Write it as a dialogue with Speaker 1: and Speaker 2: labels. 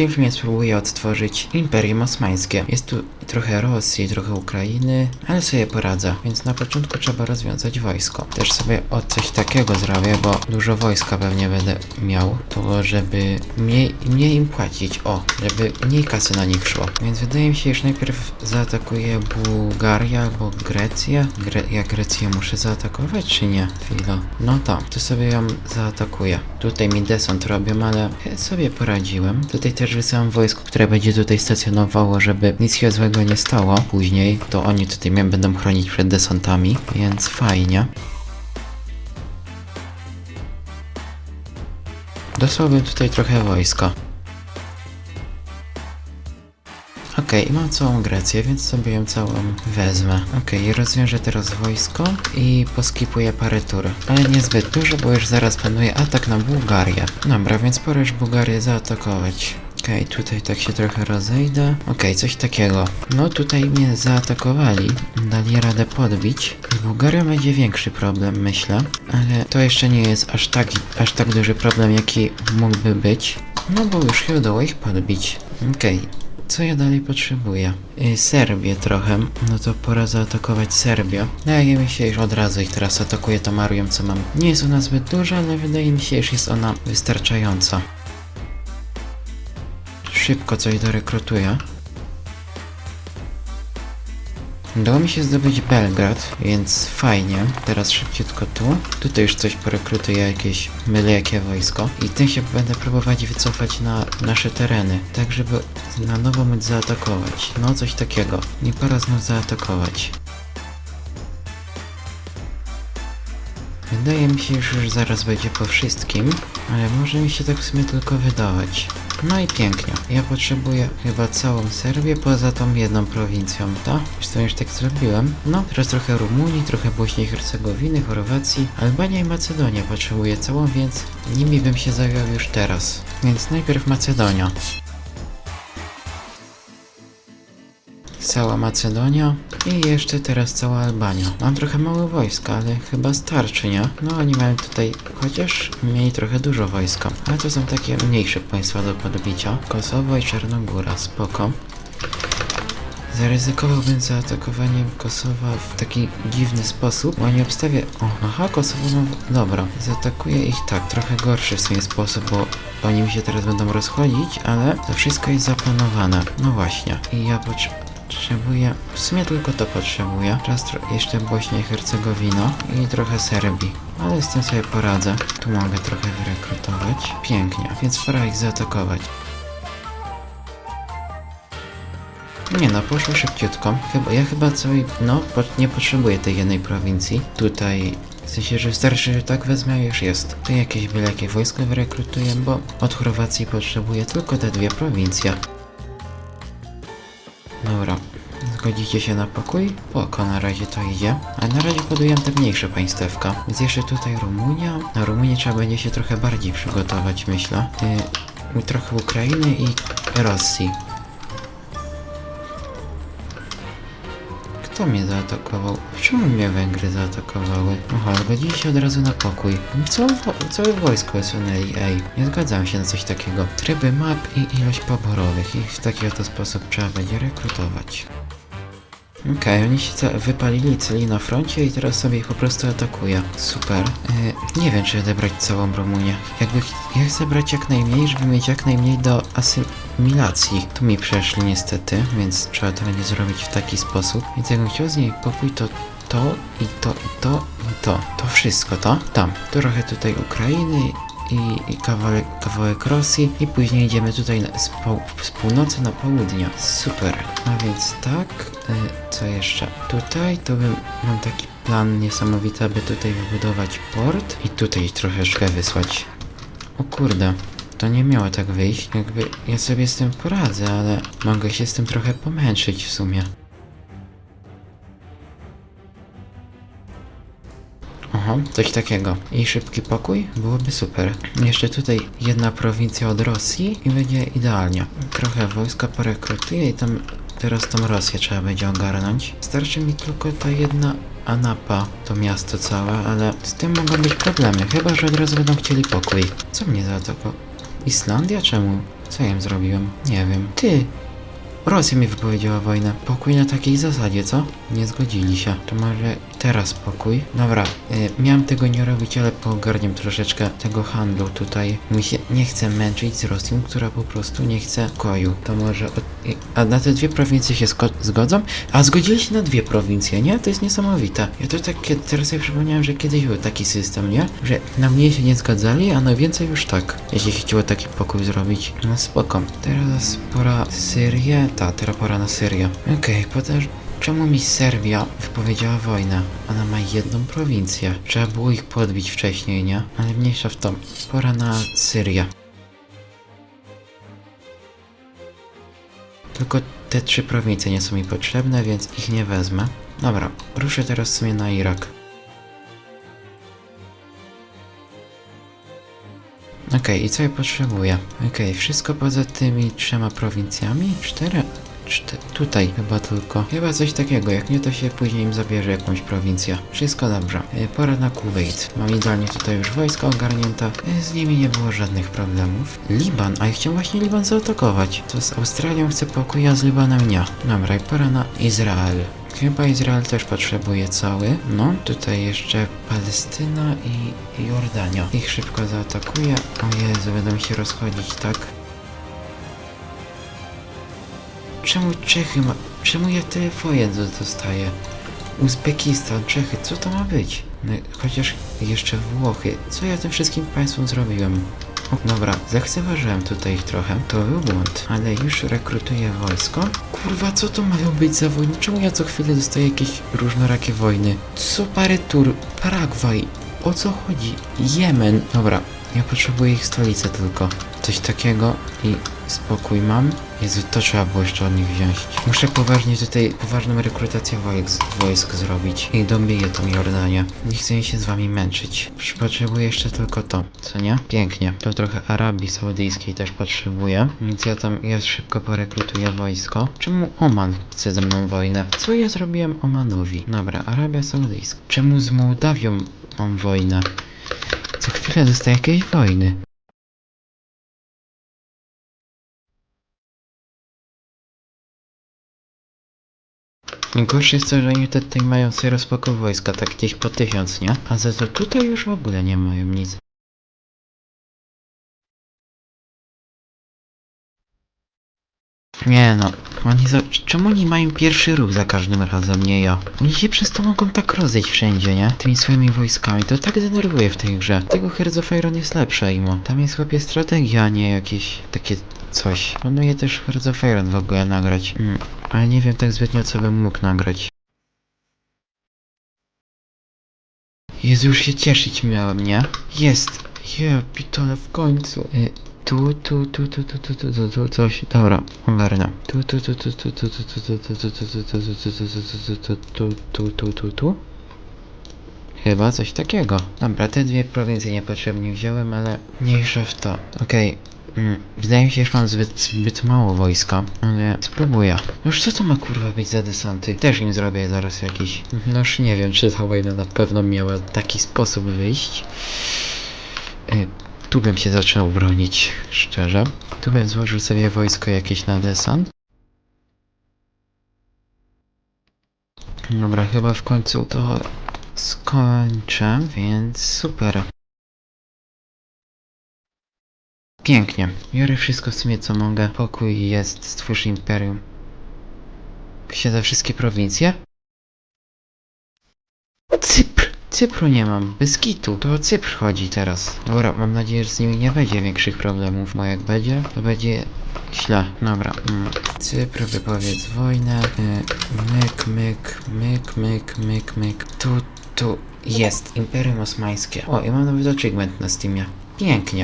Speaker 1: tym filmie spróbuję odtworzyć Imperium Osmańskie. Jest tu trochę Rosji, trochę Ukrainy, ale sobie poradzę. Więc na początku trzeba rozwiązać wojsko. Też sobie od coś takiego zrobię, bo dużo wojska pewnie będę miał. To żeby mniej, mniej im płacić. O, żeby mniej kasy na nich szło. Więc wydaje mi się, że najpierw zaatakuję Bułgarię albo Grecję. Gre ja Grecję muszę zaatakować, czy nie? Chwila. No tam, to sobie ją zaatakuję. Tutaj mi desant robią, ale sobie poradziłem. Tutaj też wysyłam wojsko, które będzie tutaj stacjonowało, żeby nic się złego nie stało. Później to oni tutaj mnie będą chronić przed desantami, więc fajnie. Dosłownie tutaj trochę wojska. Okej, mam całą Grecję, więc sobie ją całą wezmę. Okej, rozwiążę teraz wojsko i poskipuję parę tur. Ale niezbyt dużo, bo już zaraz planuje atak na Bułgarię. Dobra, więc pora już Bułgarię zaatakować. Okej, tutaj tak się trochę rozejdę. Okej, coś takiego. No tutaj mnie zaatakowali, dali radę podbić. Z Bułgarią będzie większy problem, myślę. Ale to jeszcze nie jest aż tak, aż tak duży problem, jaki mógłby być. No bo już się udało ich podbić. Okej, co ja dalej potrzebuję? Yy, Serbię trochę, no to pora zaatakować Serbię. Wydaje mi się, że od razu ich teraz atakuję tą armią, co mam. Nie jest ona zbyt duża, ale wydaje mi się, że jest ona wystarczająca. Szybko coś dorekrutuję. Udało mi się zdobyć Belgrad, więc fajnie. Teraz szybciutko tu. Tutaj już coś porekrutuję, jakieś mylę jakie wojsko. I tym się będę próbować wycofać na nasze tereny, tak żeby na nowo móc zaatakować. No coś takiego. Nie pora znów zaatakować. Wydaje mi się, że już zaraz będzie po wszystkim, ale może mi się tak w sumie tylko wydawać. No i pięknie. Ja potrzebuję chyba całą Serbię poza tą jedną prowincją, tak? Zresztą już tak zrobiłem. No, teraz trochę Rumunii, trochę Bośni i Hercegowiny, Chorwacji, Albania i Macedonia potrzebuję całą, więc nimi bym się zajął już teraz. Więc najpierw Macedonia. Cała Macedonia i jeszcze teraz cała Albania. Mam trochę mało wojska, ale chyba starczy, nie? No oni mają tutaj, chociaż mieli trochę dużo wojska, ale to są takie mniejsze państwa do podbicia. Kosowo i Czarnogóra, spoko. Zaryzykowałbym zaatakowaniem Kosowa w taki dziwny sposób, bo nie obstawię... O, aha, Kosowo mam... Dobra, zaatakuję ich tak, trochę gorszy w swój sposób, bo oni mi się teraz będą rozchodzić, ale to wszystko jest zaplanowane. No właśnie. I ja potrzebuję... W sumie tylko to potrzebuję. Teraz jeszcze Bośnia i Hercegowina i trochę Serbii. Ale z tym sobie poradzę. Tu mogę trochę wyrekrutować. Pięknie, więc pora ich zaatakować. Nie no, poszło szybciutko. Chyba, ja chyba całej, no, po, nie potrzebuję tej jednej prowincji. Tutaj, w sensie, że wystarczy, że tak wezmę, już jest. Tu jakieś jakie wojsko wyrekrutuję, bo od Chorwacji potrzebuję tylko te dwie prowincje. Dobra, zgodzicie się na pokój? Poko, na razie to idzie. A na razie budujemy te mniejsze państewka. Więc jeszcze tutaj Rumunia. Na Rumunię trzeba będzie się trochę bardziej przygotować, myślę. Yy, trochę Ukrainy i Rosji. Kto mnie zaatakował? Czemu mnie Węgry zaatakowały? Aha, zgodzili się od razu na pokój. Wo całe wojsko usunęli, ej. Nie zgadzam się na coś takiego. Tryby map i ilość poborowych. I w taki oto sposób trzeba będzie rekrutować. Okej, oni się wypalili celi na froncie i teraz sobie ich po prostu atakuje. Super. Yy, nie wiem, czy odebrać całą Rumunię. Jakby ja chcę brać jak najmniej, żeby mieć jak najmniej do asymilacji. Tu mi przeszli niestety, więc trzeba to będzie zrobić w taki sposób. Więc jakbym chciał z niej pokój, to to i to i to i to. To wszystko, to? Tam. Trochę tutaj Ukrainy i, i kawałek, kawałek Rosji i później idziemy tutaj z, po, z północy na południe. Super. A więc tak, y, co jeszcze? Tutaj to bym, mam taki plan niesamowity, aby tutaj wybudować port i tutaj troszeczkę wysłać. O kurde. To nie miało tak wyjść, jakby ja sobie z tym poradzę, ale mogę się z tym trochę pomęczyć w sumie. Aha, coś takiego. I szybki pokój? Byłoby super. Jeszcze tutaj jedna prowincja od Rosji i będzie idealnie. Trochę wojska porekrutuję i tam teraz tą Rosję trzeba będzie ogarnąć. Starczy mi tylko ta jedna Anapa, to miasto całe, ale z tym mogą być problemy, chyba że od razu będą chcieli pokój. Co mnie za to? Islandia? Czemu? Co ja im zrobiłem? Nie wiem. Ty! Rosja mi wypowiedziała wojnę. Pokój na takiej zasadzie, co? Nie zgodzili się. To może teraz pokój? Dobra, y, miałem tego nie robić, ale poogarniam troszeczkę tego handlu tutaj. Mi się nie chce męczyć z Rosją, która po prostu nie chce koju. To może... Od... y, A na te dwie prowincje się zgodzą? A zgodzili się na dwie prowincje, nie? To jest niesamowite. Ja to tak, teraz sobie przypomniałem, że kiedyś był taki system, nie? Że na mnie się nie zgadzali, a na więcej już tak. Jeśli chciało taki pokój zrobić. No spoko. Teraz pora Syrię. Ta, teraz pora na Syrię. Okej, okay, Czemu mi Serbia wypowiedziała wojnę? Ona ma jedną prowincję. Trzeba było ich podbić wcześniej, nie? Ale mniejsza w to. Pora na Syrię. Tylko te trzy prowincje nie są mi potrzebne, więc ich nie wezmę. Dobra, ruszę teraz sobie na Irak. Okej, i co ja potrzebuję? Okej, wszystko poza tymi trzema prowincjami? Cztery? Tutaj chyba tylko. Chyba coś takiego, jak nie to się później im zabierze jakąś prowincję. Wszystko dobrze. E, Pora na Kuwait. Mam idealnie tutaj już wojsko ogarnięte. E, Z nimi nie było żadnych problemów. Liban, a ja chciałem właśnie Liban zaatakować. To z Australią chcę pokój, a z Libanem nie. Dobra, i pora na Izrael. Chyba Izrael też potrzebuje cały. No, tutaj jeszcze Palestyna i Jordania. Ich szybko zaatakuję. O Jezu, będą się rozchodzić, tak? Czemu Czechy ma... Czemu ja tyle wojen do- dostaję? Uzbekistan, Czechy, co to ma być? No, chociaż jeszcze Włochy. Co ja tym wszystkim państwom zrobiłem? O, dobra, zlekceważyłem tutaj ich trochę. To był błąd, ale już rekrutuję wojsko. Kurwa, co to mają być za wojny? Czemu ja co chwilę dostaję jakieś różnorakie wojny? Co parę tur? Paragwaj. O co chodzi? Jemen. Dobra, ja potrzebuję ich stolicę tylko. Coś takiego i spokój mam. Jezu, to trzeba było jeszcze od nich wziąć. Muszę poważnie tutaj, poważną rekrutację wojsk, wojsk zrobić. I dobiję tą Jordanię. Nie chcę się z wami męczyć. Potrzebuję jeszcze tylko to, co nie? Pięknie. To trochę Arabii Saudyjskiej też potrzebuję. Więc ja tam, ja szybko porekrutuję wojsko. Czemu Oman chce ze mną wojnę? Co ja zrobiłem Omanowi? Dobra, Arabia Saudyjska. Czemu z Mołdawią mam wojnę? Co chwilę dostaję jakieś wojny. Najgorsze jest to, że oni tutaj mają sobie rozpokój wojska, tak gdzieś po tysiąc, nie? A za to tutaj już w ogóle nie mają nic. Nie no, oni za... czemu oni mają pierwszy ruch za każdym razem, nie ja? Oni się przez to mogą tak rozejść wszędzie, nie? Tymi swoimi wojskami, to tak denerwuje w tej grze. Tego Hearts of Iron jest lepsze, imo. Tam jest chłopie strategia, a nie jakieś takie coś. Planuję też Hearts of Iron w ogóle nagrać. Mm, ale nie wiem tak zbytnio, co bym mógł nagrać. Jezu, już się cieszyć miałem, nie? Jest! Je, pitole w końcu. Y, tu, tu, tu, tu, tu, tu, tu, tu, tu, coś. Dobra, ogarnę. Tu, tu, tu, tu, tu, tu, tu, tu, tu, tu, tu, tu, tu, tu, tu, tu, tu, tu, tu, tu. Chyba coś takiego. Dobra, te dwie prowincje niepotrzebnie wziąłem, ale mniejsza w to. Okej. Mm, wydaje mi się, że mam zbyt, zbyt mało wojska, ale spróbuję. Już co to ma kurwa być za desanty? Też im zrobię zaraz jakiś. No już nie wiem, czy ta wojna na pewno miała taki sposób wyjść. Y, tu bym się zaczął bronić, szczerze. Tu bym złożył sobie wojsko jakieś na desant. Dobra, chyba w końcu to skończę, więc super. Pięknie. Biorę wszystko w sumie co mogę. Pokój jest, stwórz imperium. Siedzę wszystkie prowincje? Cypr! Cypru nie mam, bez kitu. To Cypr chodzi teraz. Dobra, mam nadzieję, że z nimi nie będzie większych problemów, bo jak będzie, to będzie źle. Dobra, mm. Cypr, wypowiedz wojnę. Y, myk, myk, myk, myk, myk, myk. Tu, tu jest Imperium Osmańskie. O, i mam nowy achievement na Steamie. Pięknie.